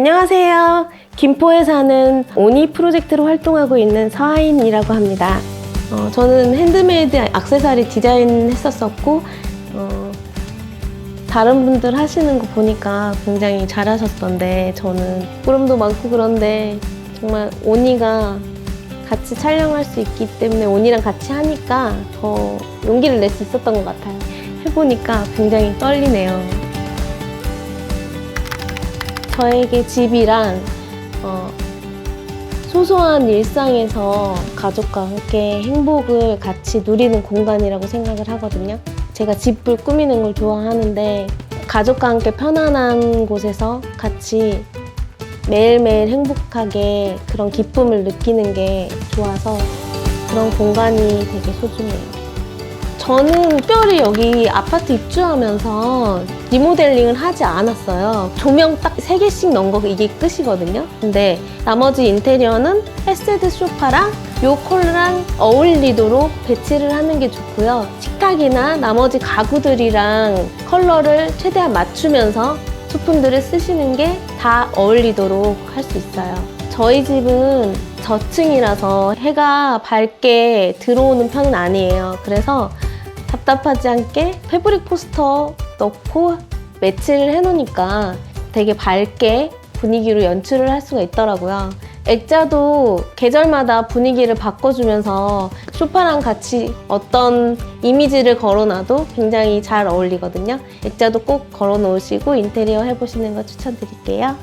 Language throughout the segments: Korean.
안녕하세요. 김포에 사는 오니 프로젝트로 활동하고 있는 서하인이라고 합니다. 어, 저는 핸드메이드 액세서리 디자인 했었었고, 어, 다른 분들 하시는 거 보니까 굉장히 잘하셨던데, 저는 부끄럼도 많고 그런데, 정말 오니가 같이 촬영할 수 있기 때문에 오니랑 같이 하니까 더 용기를 낼 수 있었던 것 같아요. 해보니까 굉장히 떨리네요. 저에게 집이란 어, 소소한 일상에서 가족과 함께 행복을 같이 누리는 공간이라고 생각을 하거든요. 제가 집을 꾸미는 걸 좋아하는데 가족과 함께 편안한 곳에서 같이 매일매일 행복하게 그런 기쁨을 느끼는 게 좋아서 그런 공간이 되게 소중해요. 저는 특별히 여기 아파트 입주하면서 리모델링을 하지 않았어요. 조명 딱 3개씩 넣은 거 이게 끝이거든요. 근데 나머지 인테리어는 헬세드 소파랑 요 컬러랑 어울리도록 배치를 하는 게 좋고요. 식탁이나 나머지 가구들이랑 컬러를 최대한 맞추면서 소품들을 쓰시는 게 다 어울리도록 할 수 있어요. 저희 집은 저층이라서 해가 밝게 들어오는 편은 아니에요. 그래서 답답하지 않게 패브릭 포스터 넣고 매치를 해놓으니까 되게 밝게 분위기로 연출을 할 수가 있더라고요. 액자도 계절마다 분위기를 바꿔주면서 소파랑 같이 어떤 이미지를 걸어놔도 굉장히 잘 어울리거든요. 액자도 꼭 걸어 놓으시고 인테리어 해보시는 거 추천드릴게요.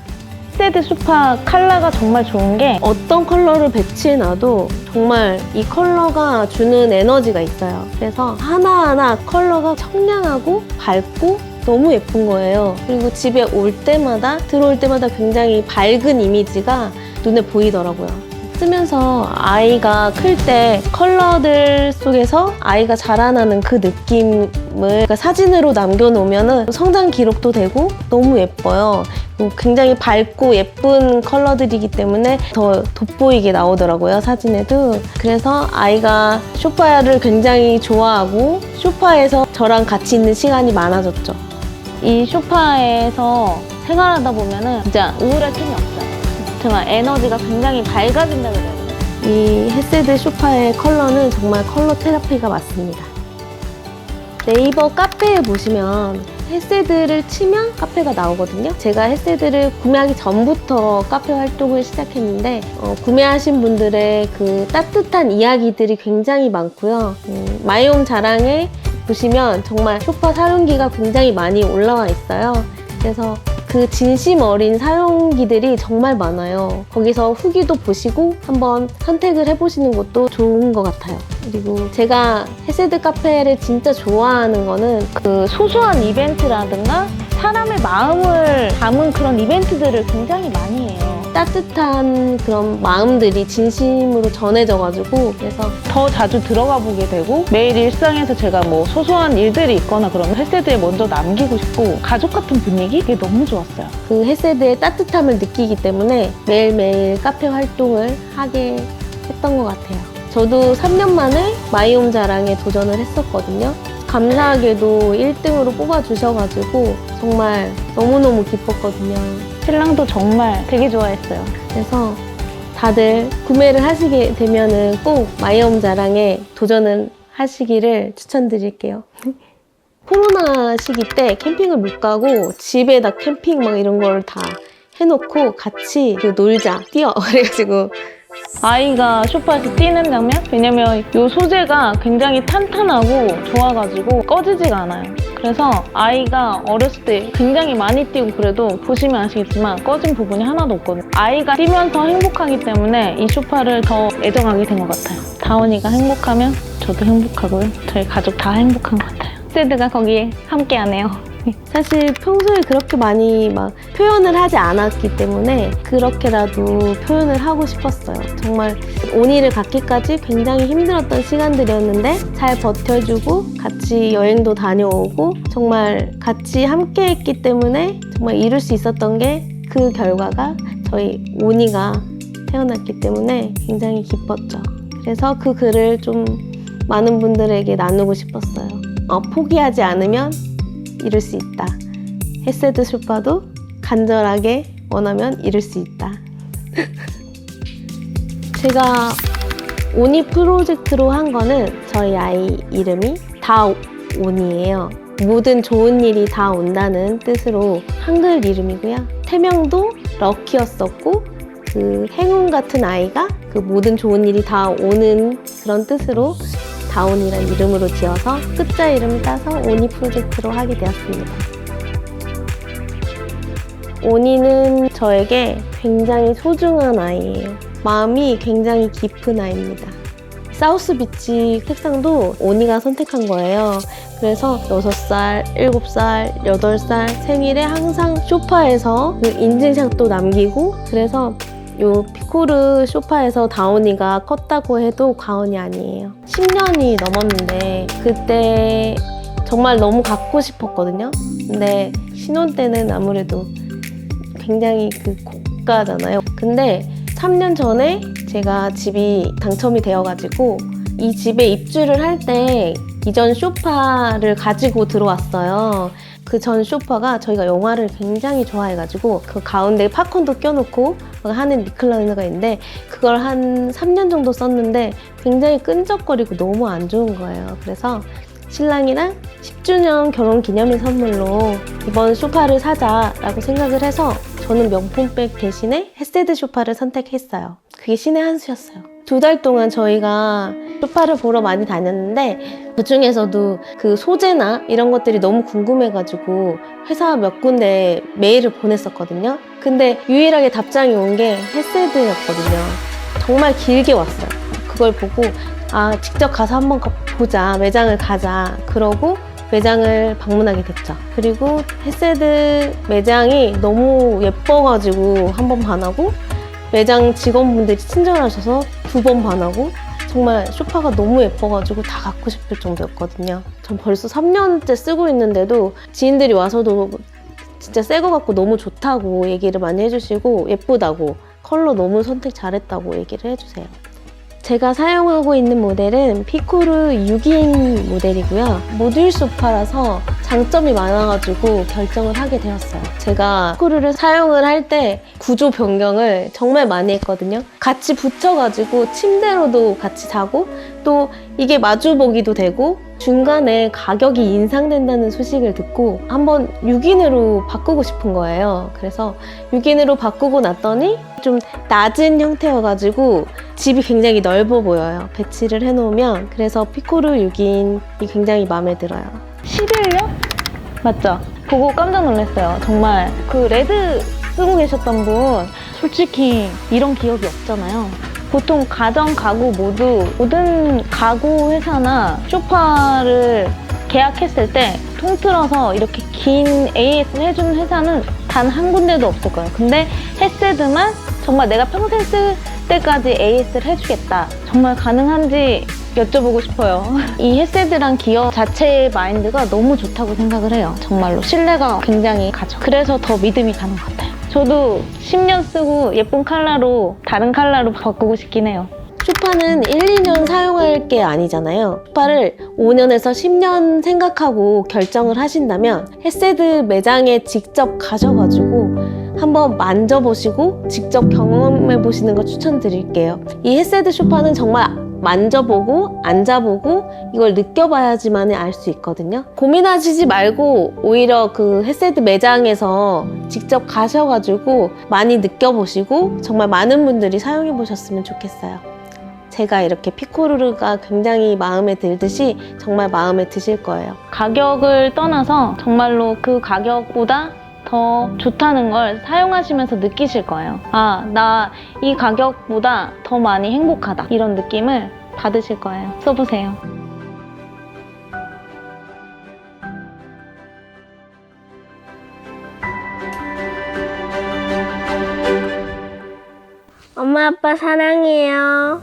세드 소파 컬러가 정말 좋은 게 어떤 컬러를 배치해놔도 정말 이 컬러가 주는 에너지가 있어요. 그래서 하나하나 컬러가 청량하고 밝고 너무 예쁜 거예요. 그리고 집에 올 때마다, 들어올 때마다 굉장히 밝은 이미지가 눈에 보이더라고요. 쓰면서 아이가 클 때 컬러들 속에서 아이가 자라나는 그 느낌을 그러니까 사진으로 남겨놓으면 성장 기록도 되고 너무 예뻐요. 굉장히 밝고 예쁜 컬러들이기 때문에 더 돋보이게 나오더라고요, 사진에도. 그래서 아이가 소파를 굉장히 좋아하고 소파에서 저랑 같이 있는 시간이 많아졌죠. 이 소파에서 생활하다 보면은 진짜 우울할 틈이 없어요. 정말 에너지가 굉장히 밝아진다 그래야 되나? 이 헤세드 소파의 컬러는 정말 컬러 테라피가 맞습니다. 네이버 카페에 보시면 헤세드를 치면 카페가 나오거든요. 제가 헤세드를 구매하기 전부터 카페 활동을 시작했는데 어, 구매하신 분들의 그 따뜻한 이야기들이 굉장히 많고요. 음, 마이홈 자랑에 보시면 정말 소파 사용기가 굉장히 많이 올라와 있어요. 그래서 그 진심 어린 사용기들이 정말 많아요. 거기서 후기도 보시고 한번 선택을 해보시는 것도 좋은 것 같아요. 그리고 제가 헤세드 카페를 진짜 좋아하는 거는 그 소소한 이벤트라든가 사람의 마음을 담은 그런 이벤트들을 굉장히 많이 해요. 따뜻한 그런 마음들이 진심으로 전해져가지고 그래서 더 자주 들어가 보게 되고 매일 일상에서 제가 뭐 소소한 일들이 있거나 그러면 헬스드에 먼저 남기고 싶고 가족 같은 분위기 이게 너무 좋았어요. 그 헤세드의 따뜻함을 느끼기 때문에 매일매일 카페 활동을 하게 했던 것 같아요. 저도 3년 만에 마이홈 자랑에 도전을 했었거든요. 감사하게도 1등으로 뽑아주셔가지고 정말 너무너무 기뻤거든요. 신랑도 정말 되게 좋아했어요. 그래서 다들 구매를 하시게 되면은 꼭 마이홈 자랑에 도전을 하시기를 추천드릴게요. 코로나 시기 때 캠핑을 못 가고 집에다 캠핑 막 이런 걸 다 해놓고 같이 그 놀자, 뛰어. 그래가지고 아이가 소파에서 뛰는 장면? 왜냐면 이 소재가 굉장히 탄탄하고 좋아가지고 꺼지지가 않아요. 그래서 아이가 어렸을 때 굉장히 많이 뛰고 그래도 보시면 아시겠지만 꺼진 부분이 하나도 없거든요. 아이가 뛰면서 행복하기 때문에 이 소파를 더 애정하게 된 것 같아요. 다원이가 행복하면 저도 행복하고요. 저희 가족 다 행복한 것 같아요. 세드가 거기에 함께하네요. 사실 평소에 그렇게 많이 막 표현을 하지 않았기 때문에 그렇게라도 표현을 하고 싶었어요. 정말 온이를 갖기까지 굉장히 힘들었던 시간들이었는데 잘 버텨주고 같이 여행도 다녀오고 정말 같이 함께 했기 때문에 정말 이룰 수 있었던 게 그 결과가 저희 온이가 태어났기 때문에 굉장히 기뻤죠. 그래서 그 글을 좀 많은 분들에게 나누고 싶었어요. 어, 포기하지 않으면 이룰 수 있다. 헤세드 쇼파도 간절하게 원하면 이룰 수 있다. 제가 오니 프로젝트로 한 거는 저희 아이 이름이 다온이에요. 모든 좋은 일이 다 온다는 뜻으로 한글 이름이고요. 태명도 럭키였었고 그 행운 같은 아이가 그 모든 좋은 일이 다 오는 그런 뜻으로 다온이라는 이름으로 지어서 끝자 이름을 따서 오니 프로젝트로 하게 되었습니다. 오니는 저에게 굉장히 소중한 아이예요. 마음이 굉장히 깊은 아이입니다. 사우스 비치 색상도 오니가 선택한 거예요. 그래서 6살, 7살, 8살 생일에 항상 쇼파에서 그 인증샷도 남기고 그래서 요 피코르 쇼파에서 다온이가 컸다고 해도 과언이 아니에요. 10년이 넘었는데 그때 정말 너무 갖고 싶었거든요. 근데 신혼 때는 아무래도 굉장히 그 고가잖아요. 근데 3년 전에 제가 집이 당첨이 되어가지고 이 집에 입주를 할 때 이전 쇼파를 가지고 들어왔어요. 그 전 쇼파가 저희가 영화를 굉장히 좋아해가지고 그 가운데 팝콘도 껴놓고 하는 리클라이너가 있는데 그걸 한 3년 정도 썼는데 굉장히 끈적거리고 너무 안 좋은 거예요. 그래서 신랑이랑 10주년 결혼 기념일 선물로 이번 소파를 사자라고 생각을 해서 저는 명품백 대신에 헤세드 소파를 선택했어요. 그게 신의 한 수였어요. 두 달 동안 저희가 소파를 보러 많이 다녔는데 그 중에서도 그 소재나 이런 것들이 너무 궁금해가지고 회사 몇 군데 메일을 보냈었거든요. 근데 유일하게 답장이 온게 헤세드였거든요. 정말 길게 왔어요. 그걸 보고 아 직접 가서 한번 가- 보자 매장을 가자 그러고 매장을 방문하게 됐죠 그리고 헤세드 매장이 너무 예뻐가지고 한 번 반하고 매장 직원분들이 친절하셔서 두 번 반하고 정말 소파가 너무 예뻐가지고 다 갖고 싶을 정도였거든요. 전 벌써 3년째 쓰고 있는데도 지인들이 와서도 진짜 새거 같고 너무 좋다고 얘기를 많이 해주시고 예쁘다고 컬러 너무 선택 잘했다고 얘기를 해주세요 제가 사용하고 있는 모델은 피코르 6인 모델이고요. 모듈 소파라서 장점이 많아가지고 결정을 하게 되었어요. 제가 피코르를 사용을 할 때 구조 변경을 정말 많이 했거든요. 같이 붙여가지고 침대로도 같이 자고 또 이게 마주보기도 되고 중간에 가격이 인상된다는 소식을 듣고 한번 6인으로 바꾸고 싶은 거예요. 그래서 6인으로 바꾸고 났더니 좀 낮은 형태여가지고 집이 굉장히 넓어 보여요. 배치를 해놓으면 그래서 피코르 6인이 굉장히 마음에 들어요. 11년? 맞죠? 보고 깜짝 놀랐어요. 정말 그 레드 쓰고 계셨던 분 솔직히 이런 기억이 없잖아요. 보통 가정 가구 모두 모든 가구 회사나 쇼파를 계약했을 때 통틀어서 이렇게 긴 AS 해주는 회사는 단 한 군데도 없을 거예요. 근데 헤세드만 정말 내가 평생 쓸 때까지 AS를 해주겠다. 정말 가능한지 여쭤보고 싶어요. 이 헤세드란 기업 자체의 마인드가 너무 좋다고 생각을 해요. 정말로 신뢰가 굉장히 가죠. 그래서 더 믿음이 가는 것 같아요. 저도 10년 쓰고 예쁜 컬러로 다른 컬러로 바꾸고 싶긴 해요. 쇼파는 1, 2년 사용할 게 아니잖아요. 쇼파를 5년에서 10년 생각하고 결정을 하신다면 헤세드 매장에 직접 가셔가지고 한번 만져보시고 직접 경험해 보시는 거 추천드릴게요. 이 헤세드 쇼파는 정말 만져보고 앉아보고 이걸 느껴봐야지만 알 수 있거든요. 고민하시지 말고 오히려 그 헤세드 매장에서 직접 가셔가지고 많이 느껴보시고 정말 많은 분들이 사용해 보셨으면 좋겠어요. 제가 이렇게 피코르르가 굉장히 마음에 들듯이 정말 마음에 드실 거예요. 가격을 떠나서 정말로 그 가격보다 더 좋다는 걸 사용하시면서 느끼실 거예요. 아, 나 이 가격보다 더 많이 행복하다. 이런 느낌을 받으실 거예요. 써보세요. 엄마 아빠 사랑해요.